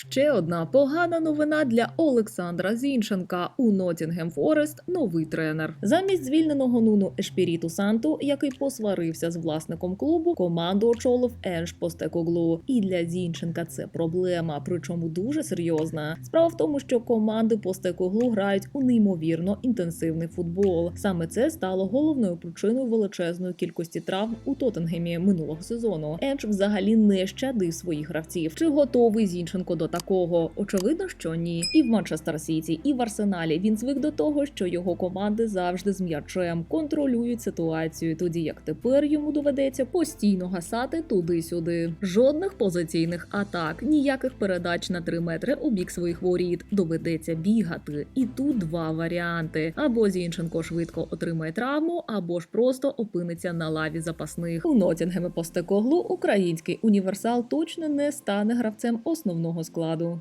Ще одна погана новина для Олександра Зінченка. У Нотінгем Форест новий тренер. Замість звільненого Нуну Ешпіріту Санту, який посварився з власником клубу, команду очолив Енш Постекоглу. І для Зінченка це проблема, причому дуже серйозна. Справа в тому, що команди Постекоглу грають у неймовірно інтенсивний футбол. Саме це стало головною причиною величезної кількості травм у Тоттенгемі минулого сезону. Енш взагалі не щадив своїх гравців. Чи готовий Зінченко до такого? Очевидно, що ні. І в Манчестер Сіті, і в Арсеналі він звик до того, що його команди завжди з м'ячем контролюють ситуацію, тоді як тепер йому доведеться постійно гасати туди-сюди. Жодних позиційних атак, ніяких передач на 3 метри у бік своїх воріт. Доведеться бігати. І тут два варіанти: або Зінченко швидко отримає травму, або ж просто опиниться на лаві запасних. У Нотінгемі Постекоглу український універсал точно не стане гравцем основного складу. teclado